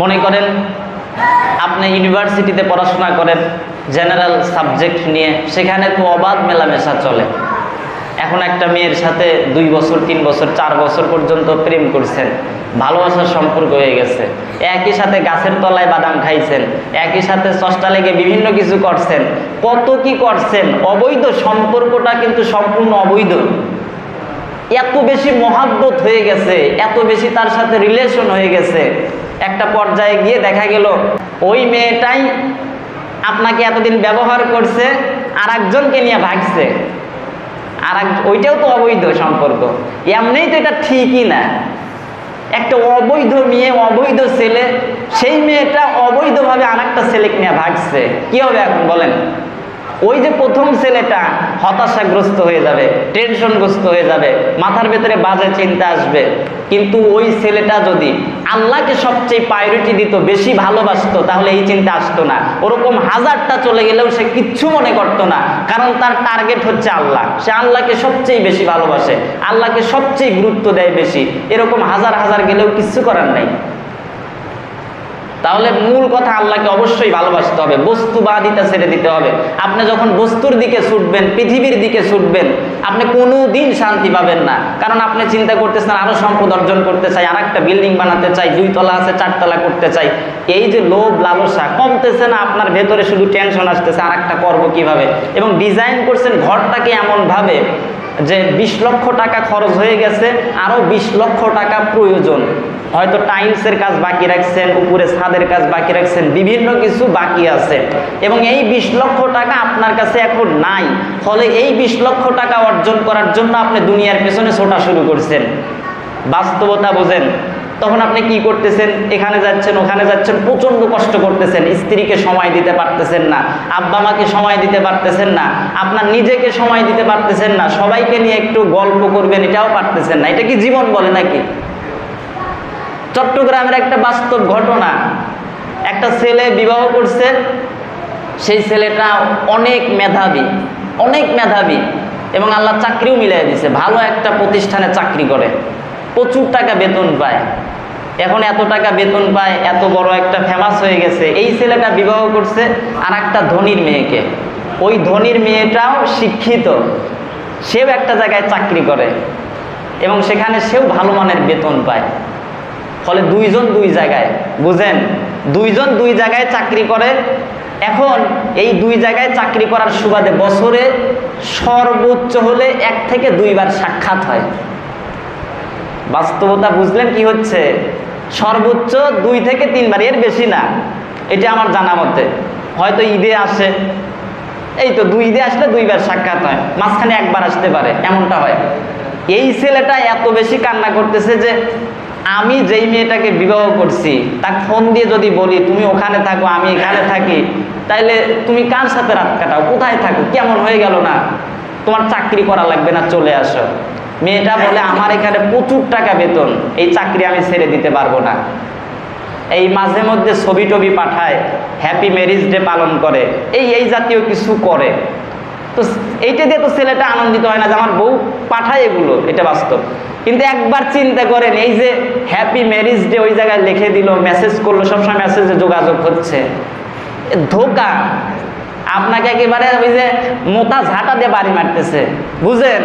মনে করেন, আপনি ইউনিভার্সিটিতে পড়াশোনা করেন জেনারেল সাবজেক্ট নিয়ে, সেখানে তো অবাধ মেলামেশা চলে। এখন একটা মেয়ের সাথে দুই বছর, তিন বছর, চার বছর পর্যন্ত প্রেম করছেন, ভালোবাসার সম্পর্ক হয়ে গেছে, একই সাথে গাছের তলায় বাদাম খাইছেন, একই সাথে চষ্টা লেগে বিভিন্ন কিছু করছেন, কত কি করছেন, অবৈধ সম্পর্কটা কিন্তু সম্পূর্ণ অবৈধ। এত বেশি মহাব্বত হয়ে গেছে, এত বেশি তার সাথে রিলেশন হয়ে গেছে একটা পর্যায়ে গিয়ে দেখা গেল, ওই মেয়েটাই আপনাকে এতদিন ব্যবহার করছে আর একজনকে নিয়ে ভাগছে। আর ওইটাও তো অবৈধ সম্পর্ক। এমনিই তো এটা ঠিকই না। একটা অবৈধ মেয়ে, অবৈধ ছেলে, সেই মেয়েটা অবৈধভাবে আর একটা ছেলেকে নিয়ে ভাগছে। কি হবে এখন বলেন? ওই যে প্রথম ছেলেটা হতাশাগ্রস্ত হয়ে যাবে টেনশনগ্রস্ত হয়ে যাবে, মাথার ভেতরে বাজে চিন্তা আসবে। কিন্তু ওই ছেলেটা যদি আল্লাহকে সবচেয়ে প্রায়োরিটি দিত, বেশি ভালোবাসতো, তাহলে এই চিন্তা আসতো না। ওরকম হাজারটা চলে গেলেও সে কিচ্ছু মনে করতো না, কারণ তার টার্গেট হচ্ছে আল্লাহ। সে আল্লাহকে সবচেয়ে বেশি ভালোবাসে, আল্লাহকে সবচেয়ে গুরুত্ব দেয় বেশি। এরকম হাজার হাজার গেলেও কিচ্ছু করার নাই। তাহলে মূল কথা আল্লাহকে অবশ্যই ভালোবাসতে হবে বস্তুবাদিতা ছেড়ে দিতে হবে। আপনি যখন বস্তুর দিকে ছুটবেন, পৃথিবীর দিকে ছুটবেন, আপনি কোনো দিন শান্তি পাবেন না। কারণ আপনি চিন্তা করতেছেন, আরও সম্পদ অর্জন করতে চাই আর একটা বিল্ডিং বানাতে চাই, দুই তলা আছে, চারতলা করতে চাই। এই যে লোভ, লালসা, কমতেছে না আপনার ভেতরে শুধু টেনশন আসতেছে আর একটা করব কীভাবে? এবং ডিজাইন করছেন ঘরটাকে এমনভাবে যে বিশ লক্ষ টাকা খরচ হয়ে গেছে আরও বিশ লক্ষ টাকা প্রয়োজন। হয়তো টাইলসের কাজ বাকি রাখছেন, উপরে ছাদের কাজ বাকি রাখছেন, বিভিন্ন কিছু বাকি আছে। এবং এই বিশ লক্ষ টাকা আপনার কাছে এখন নাই। ফলে এই বিশ লক্ষ টাকা অর্জন করার জন্য আপনি দুনিয়ার পেছনে ছোটা শুরু করছেন। বাস্তবতা বোঝেন। তখন আপনি কি করতেছেন? এখানে যাচ্ছেন, ওখানে যাচ্ছেন, প্রচণ্ড কষ্ট করতেছেন। স্ত্রীকে সময় দিতে পারতেছেন না, আব্বা মাকে সময় দিতে পারতেছেন না, আপনার নিজেকে সময় দিতে পারতেছেন না, সবাইকে নিয়ে একটু গল্প করবেন, এটাও পারতেছেন না। এটা কি জীবন বলে নাকি? চট্টগ্রামের একটা বাস্তব ঘটনা। একটা ছেলে বিবাহ করছে, সেই ছেলেটা অনেক মেধাবী অনেক মেধাবী, এবং আল্লাহ চাকরিও মিলাই দিছে, ভালো একটা প্রতিষ্ঠানে চাকরি করে। প্রচুর টাকা বেতন পায়। এখন এত টাকা বেতন পায়, এত বড় একটা ফেমাস হয়ে গেছে। এই ছেলেটা বিবাহ করছে আর একটা ধনির মেয়েকে। ওই ধনির মেয়েটাও শিক্ষিত। সেও একটা জায়গায় চাকরি করে এবং সেখানে সেও ভালো মানের বেতন পায়। ফলে দুইজন দুই জায়গায়, বুঝেন? দুইজন দুই জায়গায় চাকরি করে। এখন এই দুই জায়গায় চাকরি করার সুবাদে বছরে সর্বোচ্চ হলে এক থেকে দুইবার সাক্ষাৎ হয়। বাস্তবতা বুঝলেন কি হচ্ছে? সর্বোচ্চ দুই থেকে তিনবার, এর বেশি না। এটা আমার জানা মতে। হয়তো ঈদে আসে। এই তো দুই ঈদে আসলে দুইবার সাক্ষাৎ হয়। মাঝখানে একবার আসতে পারে, এমনটা হয়। এই ছেলেটা এত বেশি কান্না করতেছে যে আমি যেই মেয়েটাকে বিবাহ করছি তাকে ফোন দিয়ে যদি বলি, তুমি ওখানে থাকো, আমি এখানে থাকি, তাইলে তুমি কার সাথে রাত কাটাও? কোথায় থাকো? কেমন হয়ে গেল না? তোমার চাকরি করা লাগবে না, চলে আসো। মেয়েটা বলে, আমার এখানে প্রচুর টাকা বেতন, এই চাকরি আমি ছেড়ে দিতে পারব না। এই মাঝে মধ্যে ছবি টবি পাঠায় হ্যাপি ম্যারিজ ডে পালন করে। এই এই জাতীয় কিছু করে। তো এইটা দিয়ে তো ছেলেটা আনন্দিত হয় না যে আমার বউ পাঠায় এগুলো, এটা বাস্তব। কিন্তু একবার চিন্তা করেন, এই যে হ্যাপি ম্যারিজ ডে ওই জায়গায় লিখে দিল মেসেজ করল, সবসময় মেসেজে যোগাযোগ হচ্ছে। ধোকা। আপনাকে একেবারে ওই যে মোটা ঝাঁটা দিয়ে বাড়ি মারতেছে। বুঝেন?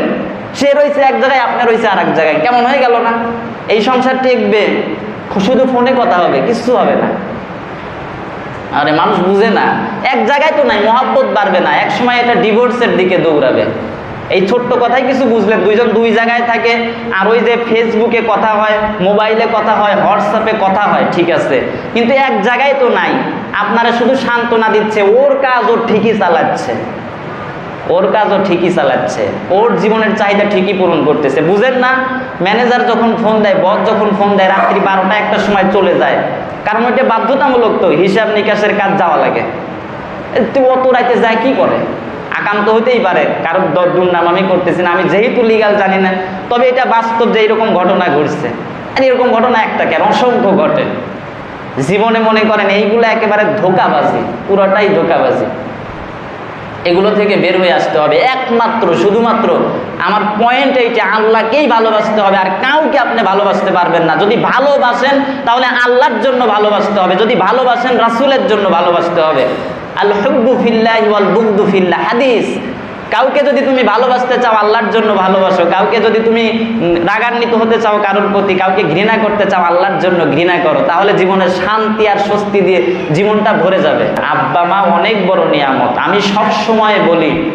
সে রয়েছে এক জায়গায়, আপনি রয়েছে আর এক জায়গায়। কেমন হয়ে গেল না? এই সংসার টেকবে, শুধু ফোনে কথা হবে, কিচ্ছু হবে না। আরে মানুষ বুঝে না, এক জায়গায় তো নাই, মহাব্বত বাড়বে না। এক সময় এটা ডিভোর্সের দিকে দৌড়াবে। এই ছোট্ট কথাই কিছু বুঝলেন দুইজন দুই জায়গায় থাকে, আর ওই যে ফেসবুকে কথা হয় মোবাইলে কথা হয় হোয়াটসঅ্যাপে কথা হয়, ঠিক আছে। কিন্তু এক জায়গায় তো নাই। আপনারা শুধু সান্ত্বনা দিচ্ছে, ওর কাজ ওর ঠিকই চালাচ্ছে। ওর কাজও ঠিকই চালাচ্ছে। ওর জীবনের চাহিদা ঠিকই পূরণ করতেছে। বুঝেন না ম্যানেজার যখন ফোন দেয় বস যখন ফোন দেয়, রাত্রি বারোটা একটা সময় চলে যায়। কারণ ওইটা বাধ্যতামূলক তো, হিসাব নিকাশের কাজ যাওয়া লাগে। তুই অত রাইতে যায় কি করে? আকান্ত হতেই পারে কারণ দুর্নাম আমি করতেছি না। আমি যেহেতু লিগাল জানি না, তবে এটা বাস্তব যে এরকম ঘটনা ঘটছে। আর এরকম ঘটনা একটা কেন? অসংখ্য ঘটে। জীবনে মনে করেন, এইগুলো একেবারে ধোকাবাজি, পুরোটাই ধোকাবাজি। এগুলো থেকে বের হয়ে আসতে হবে। একমাত্র, শুধুমাত্র আমার পয়েন্ট এইটা, আল্লাহকেই ভালোবাসতে হবে আর কাউকে আপনি ভালোবাসতে পারবেন না। যদি ভালোবাসেন, তাহলে আল্লাহর জন্য ভালোবাসতে হবে। যদি ভালোবাসেন, রাসুলের জন্য ভালোবাসতে হবে। আল হুব্বু ফিল্লাহি ফিল্লাহ, হাদিস। কাউকে যদি তুমি ভালোবাসতে চাও, আল্লাহর জন্য ভালোবাসো। কাউকে যদি তুমি রাগান্বিত হতে চাও কারোর প্রতি, কাউকে ঘৃণা করতে চাও, আল্লাহর জন্য ঘৃণা করো। তাহলে জীবনে শান্তি আর স্বস্তি দিয়ে জীবনটা ভরে যাবে। আব্বা মা অনেক বড় নিয়ামত। আমি সব সময় বলি,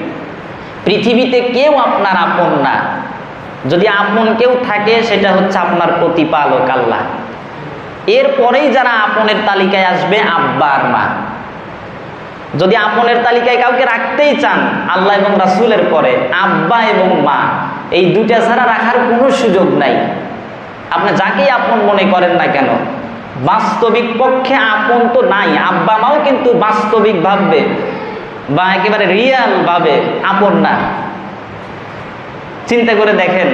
পৃথিবীতে কেউ আপনার আপন না। যদি আপন কেউ থাকে, সেটা হচ্ছে আপনার প্রতিপালক আল্লাহ। এরপরেই যারা আপনের তালিকায় আসবে, আব্বা আর মা। যদি আপনের তালিকায় কাউকে রাখতেই চান, আল্লাহ এবং রাসূলের পরে, আব্বা এবং মা, এই দুটা ছাড়া রাখার কোনো সুযোগ নাই। আপনি যাকেই আপন মনে করেন না কেন, বাস্তবিক পক্ষে আপন তো নাই, আব্বা মাও কিন্তু বাস্তবিক ভাববে বা একেবারে রিয়াল ভাবে আপন না। চিন্তা করে দেখেন,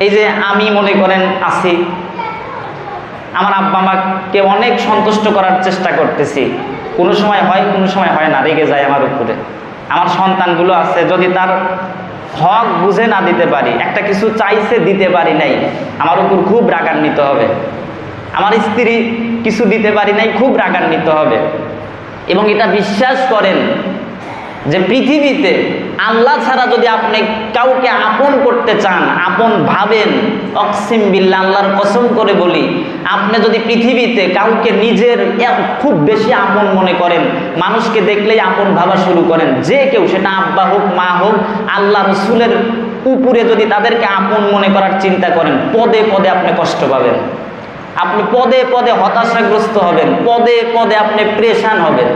এই যে আমি মনে করেন আছি আমার আব্বা মাকে অনেক সন্তুষ্ট করার চেষ্টা করতেছি। কোনো সময় হয়, কোনো সময় হয় না, রেগে যায় আমার উপরে। আমার সন্তানগুলো আছে, যদি তার হক বুঝে না দিতে পারি, একটা কিছু চাইছে, দিতে পারি নাই, আমার উপর খুব রাগান্বিত হবে। আমার স্ত্রী কিছু দিতে পারি নাই, খুব রাগান্বিত হবে। এবং এটা বিশ্বাস করেন যে পৃথিবীতে আল্লাহ ছাড়া যদি আপনি কাউকে আপন করতে চান, আপন ভাবেন, অক্সিম বিল্লা আল্লাহর কসম করে বলি, আপনি যদি পৃথিবীতে কাউকে নিজের খুব বেশি আপন মনে করেন, মানুষকে দেখলেই আপন ভাবা শুরু করেন, যে কেউ সেটা আব্বা হোক, মা হোক, আল্লাহ রসুলের উপরে যদি তাদেরকে আপন মনে করার চিন্তা করেন, পদে পদে আপনি কষ্ট পাবেন। আপনি পদে পদে হতাশাগ্রস্ত হবেন, পদে পদে আপনি প্রেশান হবেন।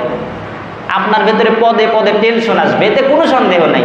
আপনার ভেতরে পদে পদে টেনশন আসবে এতে কোনো সন্দেহ নাই।